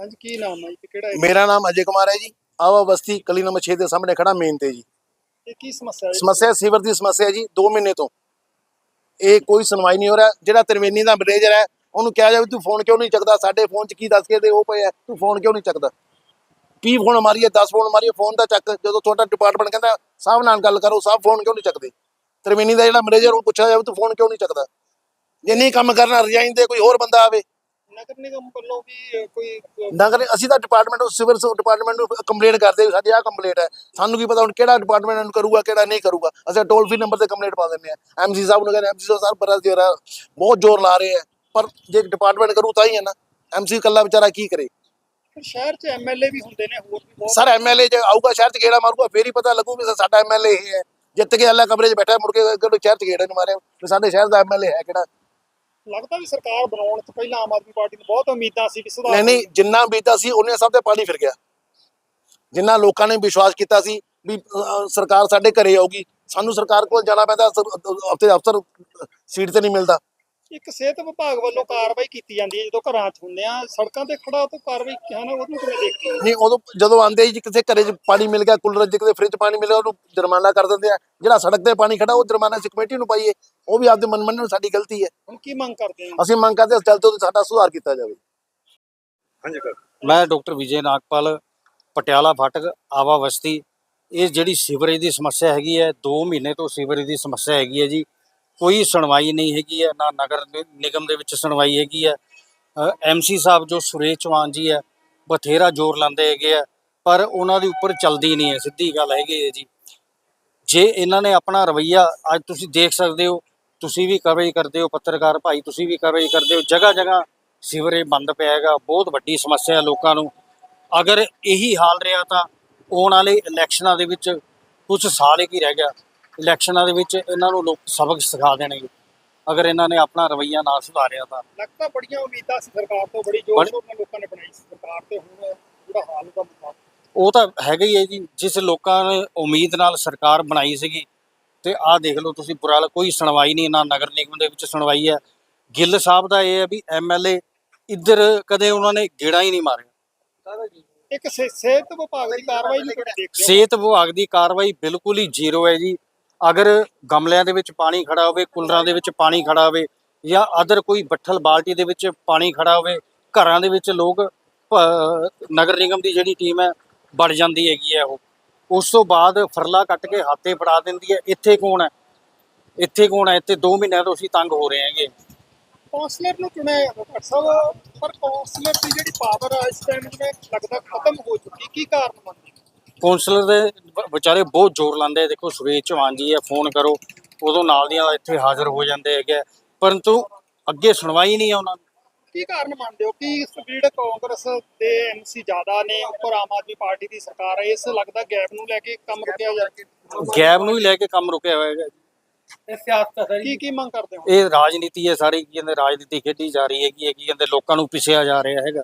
ਹਾਂਜੀ ਕੀ ਨਾਮ ਹੈ ਜੀ? ਤੇ ਕਿਹੜਾ area? ਮੇਰਾ ਨਾਮ ਅਜੇ ਕੁਮਾਰ ਹੈ ਜੀ। ਆਵਾ ਬਸਤੀ ਗਲੀ ਨੰਬਰ 6 ਦੇ ਸਾਹਮਣੇ ਖੜਾ ਮੇਨ ਤੇ ਜੀ। ਇਹ ਕੀ ਸਮੱਸਿਆ ਹੈ ਸਮੱਸਿਆ ਸੀਵਰ ਦੀ ਸਮੱਸਿਆ ਹੈ ਜੀ 2 ਮਹੀਨੇ ਤੋਂ। ਇਹ ਕੋਈ ਸੁਣਵਾਈ ਨਹੀਂ ਹੋ ਰਿਹਾ। ਜਿਹੜਾ ਤਰਵੇਨੀ ਦਾ ਮੈਨੇਜਰ ਹੈ ਉਹਨੂੰ ਕਿਹਾ ਜਾਵੇ ਤੂੰ ਫੋਨ ਕਿਉਂ ਨਹੀਂ ਚੱਕਦਾ? ਸਾਡੇ ਫੋਨ 'ਚ ਕੀ ਦੱਸ ਕੇ ਦੇ ਉਹ ਪਏ ਆ ਤੂੰ ਫੋਨ ਕਿਉਂ ਨਹੀਂ ਚੱਕਦਾ? 20 ਫੋਨ ਮਾਰੀਏ? 10 ਫੋਨ ਮਾਰੀਏ? ਫੋਨ ਦਾ ਚੱਕ ਜਦੋਂ ਤੁਹਾਡਾ ਡਿਪਾਰਟਮੈਂਟ ਕਹਿੰਦਾ ਸਾਹਿਬ ਨਾਲ ਗੱਲ ਕਰੋ ਸਾਹਿਬ ਫੋਨ ਕਿਉਂ ਨਹੀਂ ਚੱਕਦੇ? ਤਰਵੇਨੀ ਦਾ ਜਿਹੜਾ ਮੈਨੇਜਰ ਉਹ ਪੁੱਛਿਆ ਜਾਵੇ ਤੂੰ ਫੋਨ ਕਿਉਂ ਨਹੀਂ ਚੱਕਦਾ? ਜੇ ਨਹੀਂ ਕੰਮ ਕਰਨਾ ਰਿਜ਼ਾਈਨ ਦੇ ਕੋਈ ਹੋਰ ਬੰਦਾ ਆਵੇ। ਨਗਰ ਨਿਗਮ ਵੱਲੋਂ ਵੀ ਅਹ, ਕੋਈ ਅਹ, ਨਗਰ ਅਸੀਂ ਤਾਂ ਡਿਪਾਰਟਮੈਂਟ ਸਿਵਲ ਡਿਪਾਰਟਮੈਂਟ ਨੂੰ ਕੰਪਲੇਂਟ ਕਰਦੇ ਵੀ ਸਾਡੀ ਆਹ ਕੰਪਲੇਂਟ ਹੈ। ਸਾਨੂੰ ਕੀ ਪਤਾ ਹੁਣ ਕਿਹੜਾ ਡਿਪਾਰਟਮੈਂਟ ਨੂੰ ਕਰੂਗਾ ਕਿਹੜਾ ਨਹੀਂ ਕਰੂਗਾ। ਅਸੀਂ ਟੋਲ ਫ੍ਰੀ ਨੰਬਰ ਤੇ ਕੰਪਲੇਂਟ ਪਾ ਦਿੰਦੇ ਆ ਐਮਸੀ ਸਾਹਿਬ ਨੂੰ ਕਹਿੰਦੇ ਐਮਸੀ ਸਾਹਿਬ ਬੜਾ ਜੋਰ ਬਹੁਤ ਜ਼ੋਰ ਲਾ ਰਹੇ ਆ ਪਰ ਜੇ ਡਿਪਾਰਟਮੈਂਟ ਕਰੂ ਤਾਂ ਹੀ ਹੈ ਨਾ। ਐਮਸੀ ਇਕੱਲਾ ਵਿਚਾਰਾ ਕੀ ਕਰੇ? ਸ਼ਹਿਰ 'ਚ ਐਮਐਲਏ ਵੀ ਹੁੰਦੇ ਨੇ ਹੋਰ ਵੀ ਬਹੁਤ ਸਰ ਐਮਐਲਏ ਜੇ ਆਊਗਾ ਸ਼ਹਿਰ ਚ ਗੇੜਾ ਮਾਰੂਗਾ ਫੇਰ ਹੀ ਪਤਾ ਲੱਗੂ ਵੀ ਸਾਡਾ ਐਮਐਲਏ ਇਹ ਹੈ। ਜਿੱਤ ਕੇ ਅੱਲਾ ਕਮਰੇ 'ਚ ਬੈਠਾ ਮੁੜ ਕੇ ਕਿਹੜੇ ਸ਼ਹਿਰ ਚ ਗੇੜਾ ਨਹੀਂ ਮਾਰਿਆ ਸਾਡੇ ਸ਼ਹਿਰ ਦਾ ਐਮਐਲਏ ਹੈ ਕਿਹੜਾ? ਲੱਗਦਾ ਵੀ ਸਰਕਾਰ ਬਣਾਉਣ ਤੋਂ ਪਹਿਲਾਂ ਆਮ ਆਦਮੀ ਪਾਰਟੀ ਨੂੰ ਬਹੁਤ ਉਮੀਦਾਂ ਸੀ ਕਿ ਸੁਧਾਰ ਨਹੀਂ ਨਹੀਂ, ਜਿੰਨਾ ਬੀਤਾ ਸੀ, ਉਹਨੇ ਸਭ ਤੇ ਪਾਣੀ ਫਿਰ ਗਿਆ। ਜਿੰਨਾ ਲੋਕਾਂ ਨੇ ਵਿਸ਼ਵਾਸ ਕੀਤਾ ਸੀ ਵੀ ਸਰਕਾਰ ਸਾਡੇ ਘਰੇ ਆਊਗੀ, ਸਾਨੂੰ ਸਰਕਾਰ ਕੋਲ ਜਾਣਾ ਪੈਂਦਾ ਹਫ਼ਤੇ ਅਫਸਰ ਸੀਟ ਤੇ ਨਹੀਂ ਮਿਲਦਾ। ਇੱਕ ਸਿਹਤ ਵਿਭਾਗ ਵੱਲੋਂ ਕਾਰਵਾਈ ਕੀਤੀ ਜਾਂਦੀ ਹੈ। ਜਦੋਂ ਘਰਾਂ 'ਚ ਹੁੰਦੇ ਆ ਸੜਕਾਂ ਤੇ ਖੜਾ ਤੋਂ ਕਾਰਵਾਈ ਕਿਹਾ ਨਾ ਉਹਨੂੰ ਕਿਵੇਂ ਦੇਖਦੇ ਨਹੀਂ ਉਦੋਂ ਜਦੋਂ ਆਂਦੇ ਜੀ ਕਿਸੇ ਘਰੇ 'ਚ ਪਾਣੀ ਮਿਲ ਗਿਆ ਕੂਲਰ 'ਚ ਕਿਤੇ ਫ੍ਰਿਜ ਪਾਣੀ ਮਿਲਿਆ ਉਹਨੂੰ ਜੁਰਮਾਨਾ ਕਰ ਦਿੰਦੇ ਆ। ਜਿਹੜਾ ਸੜਕ ਤੇ ਪਾਣੀ ਖੜਾ ਉਹ ਜੁਰਮਾਨਾ ਅਸੀਂ ਕਮੇਟੀ ਨੂੰ ਪਾਈਏ। ਉਹ ਵੀ ਆਪਦੇ ਮਨ ਮੰਨਣ ਸਾਡੀ ਗਲਤੀ ਹੈ। ਹੁਣ ਕੀ ਮੰਗ ਕਰਦੇ ਹੋ? ਅਸੀਂ ਮੰਗ ਕਰਦੇ ਹਾਂ ਜਲਦ ਤੋਂ ਜਲਦ ਸਾਡਾ ਸੁਧਾਰ ਕੀਤਾ ਜਾਵੇ। ਮੈਂ ਡਾਕਟਰ ਵਿਜੇ ਨਾਗਪਾਲ ਪਟਿਆਲਾ ਫਾਟਕ ਆਵਾ ਬਸਤੀ। ਇਹ ਜਿਹੜੀ ਸੀਵਰੇਜ ਦੀ ਸਮੱਸਿਆ ਹੈਗੀ ਹੈ 2 ਮਹੀਨੇ ਤੋਂ ਸੀਵਰੇਜ ਦੀ ਸਮੱਸਿਆ ਹੈਗੀ ਹੈ ਜੀ। ਕੋਈ ਸੁਣਵਾਈ ਨਹੀਂ ਹੈਗੀ ਹੈ, ਨਾ ਨਗਰ ਨਿ- ਨਿਗਮ ਦੇ ਵਿੱਚ ਸੁਣਵਾਈ ਹੈਗੀ ਹੈ। ਐਮਸੀ ਸਾਹਿਬ ਜੋ ਸੁਰੇਸ਼ ਚੌਹਾਨ ਜੀ ਹੈ, ਬਥੇਰਾ ਜ਼ੋਰ ਲਾਉਂਦੇ ਹੈਗੇ ਆ, ਪਰ ਉਹਨਾਂ ਦੇ ਉੱਪਰ ਚੱਲਦੀ ਨਹੀਂ ਹੈ, ਸਿੱਧੀ ਗੱਲ ਹੈਗੀ ਹੈ ਜੀ। ਜੇ ਇਹਨਾਂ ਨੇ ਆਪਣਾ ਰਵਈਆ ਅੱਜ ਤੁਸੀਂ ਦੇਖ ਸਕਦੇ ਹੋ, ਤੁਸੀਂ ਵੀ ਕਵਰੇਜ ਕਰਦੇ ਹੋ, ਪੱਤਰਕਾਰ ਭਾਈ ਤੁਸੀਂ ਵੀ ਕਵਰੇਜ ਕਰਦੇ ਹੋ ਜਗ੍ਹਾ ਜਗ੍ਹਾ ਸੀਵਰੇਜ ਬੰਦ ਪਿਆ ਹੈਗਾ, ਬਹੁਤ ਵੱਡੀ ਸਮੱਸਿਆ ਹੈ ਲੋਕਾਂ ਨੂੰ। ਅਗਰ ਇਹੀ ਹਾਲ ਰਿਹਾ ਤਾਂ ਆਉਣ ਵਾਲੇ ਇਲੈਕਸ਼ਨਾਂ ਦੇ ਵਿੱਚ ਕੁਝ ਸਾਲ ਹੀ ਰਹਿ ਗਿਆ। ਇਲੈਕਸ਼ਨਾਂ ਦੇ ਵਿੱਚ ਇਹਨਾਂ ਨੂੰ ਲੋਕ ਸਬਕ ਸਿਖਾ ਦੇਣਗੇ। ਅਗਰ ਇਹਨਾਂ ਨੇ ਆਪਣਾ ਰਵਈਆ ਨਾ ਸੁਧਾਰਿਆ ਤਾਂ। ਲੱਗਦਾ ਬੜੀਆਂ ਉਮੀਦਾਂ ਸੀ ਸਰਕਾਰ ਤੋਂ ਬੜੀ ਜੋਰ ਸ਼ੋਰ ਨਾਲ ਲੋਕਾਂ ਨੇ ਬਣਾਈ ਸੀ ਸਰਕਾਰ ਤੇ ਹੁਣ ਜਿਹੜਾ ਹਾਲ ਦਾ ਮੁਕਾਬਲਾ ਉਹ ਤਾਂ ਹੈਗਾ ਹੀ ਹੈ ਜੀ ਜਿਸ ਲੋਕਾਂ ਨੇ ਉਮੀਦ ਨਾਲ ਸਰਕਾਰ ਬਣਾਈ ਸੀਗੀ ਤੇ ਆਹ ਦੇਖ ਲਓ ਤੁਸੀਂ ਬੁਰਾ ਕੋਈ ਸੁਣਵਾਈ ਨਹੀਂ ਨਾ ਨਗਰ ਨਿਗਮ ਦੇ ਵਿੱਚ ਸੁਣਵਾਈ ਹੈ। ਗਿੱਲ ਸਾਹਿਬ ਦਾ ਇਹ ਹੈ ਵੀ ਐਮਐਲਏ ਇੱਧਰ ਕਦੇ ਉਹਨਾਂ ਨੇ ਗੇੜਾ ਹੀ ਨਹੀਂ ਮਾਰਿਆ। ਇੱਕ ਸਿਹਤ ਵਿਭਾਗ ਦੀ ਕਾਰਵਾਈ ਨੂੰ ਸਿਹਤ ਵਿਭਾਗ ਦੀ ਕਾਰਵਾਈ ਬਿਲਕੁਲ ਹੀ ਜ਼ੀਰੋ ਹੈ ਜੀ। ਅਗਰ ਗਮਲਿਆਂ ਦੇ ਵਿੱਚ ਪਾਣੀ ਖੜਾ ਹੋਵੇ, ਕੂਲਰਾਂ ਦੇ ਵਿੱਚ ਪਾਣੀ ਖੜਾ ਹੋਵੇ ਜਾਂ ਅਦਰ ਕੋਈ ਬੱਠਲ ਬਾਲਟੀ ਦੇ ਵਿੱਚ ਪਾਣੀ ਖੜਾ ਹੋਵੇ, ਘਰਾਂ ਦੇ ਵਿੱਚ ਲੋਕ ਨਗਰ ਨਿਗਮ ਦੀ ਜਿਹੜੀ ਟੀਮ ਹੈ, ਵੜ ਜਾਂਦੀ ਹੈਗੀ ਹੈ ਉਹ। ਉਸ ਤੋਂ ਬਾਅਦ ਫਰਲਾ ਕੱਟ ਕੇ ਹੱਥੇ ਫੜਾ ਦਿੰਦੀ ਹੈ, ਇੱਥੇ ਕੌਣ ਹੈ? ਇੱਥੇ ਕੌਣ ਹੈ? ਇੱਥੇ 2 ਮਹੀਨਿਆਂ ਤੋਂ ਅਸੀਂ ਤੰਗ ਹੋ ਰਹੇ ਹੈਗੇ। ਕਾਉਂਸਲਰ ਨੂੰ ਚੁਣਿਆ ਡਾਕਟਰ ਸਾਹਿਬ ਪਰ ਕਾਉਂਸਲਰ ਦੀ ਜਿਹੜੀ ਪਾਵਰ ਆ, ਇਸ ਟਾਈਮ ਜਿਵੇਂ ਲੱਗਦਾ ਖਤਮ ਹੋ ਚੁੱਕੀ ਕੀ ਕਾਰਨ ਮੰਨਦੇ ਕਾਉਂਸਲਰ ਦੇ ਵਿਚਾਰੇ ਬਹੁਤ ਜ਼ੋਰ ਲਾਉਂਦੇ ਆ। ਦੇਖੋ ਸੁਰੇਸ਼ ਚੌਹਾਨ ਜੀ ਹੈ ਫੋਨ ਕਰੋ। ਉਦੋਂ ਨਾਲ ਦੀਆਂ ਇੱਥੇ ਹਾਜ਼ਰ ਹੋ ਜਾਂਦੇ ਹੈਗੇ ਆ। ਪਰੰਤੂ ਅੱਗੇ ਸੁਣਵਾਈ ਨਹੀਂ ਆ ਉਹਨਾਂ ਦੀ। ਕੀ ਕਾਰਨ ਮੰਨਦੇ ਹੋ? ਕਿ ਸਪੀਡ ਕਾਂਗਰਸ ਦੇ ਐਮਸੀ ਜ਼ਿਆਦਾ ਨੇ ਉੱਪਰ ਆਮ ਆਦਮੀ ਪਾਰਟੀ ਦੀ ਸਰਕਾਰ ਹੈ ਇਸ ਲੱਗਦਾ ਗੈਪ ਨੂੰ ਲੈ ਕੇ ਕੰਮ ਰੁਕਿਆ ਜਾਵੇ ਗੈਬ ਨੂੰ ਹੀ ਲੈ ਕੇ ਕੰਮ ਰੁਕਿਆ ਹੋਇਆ ਹੈਗਾ। ਕੀ ਕੀ ਮੰਗ ਕਰਦੇ ਹੋ? ਇਹ ਰਾਜਨੀਤੀ ਹੈ ਸਾਰੀ। ਕੀ ਕਹਿੰਦੇ ਰਾਜਨੀਤੀ ਖੇਡੀ ਜਾ ਰਹੀ ਹੈਗੀ ਹੈ। ਕੀ ਕਹਿੰਦੇ ਲੋਕਾਂ ਨੂੰ ਪਿਸਿਆ ਜਾ ਰਿਹਾ ਹੈਗਾ।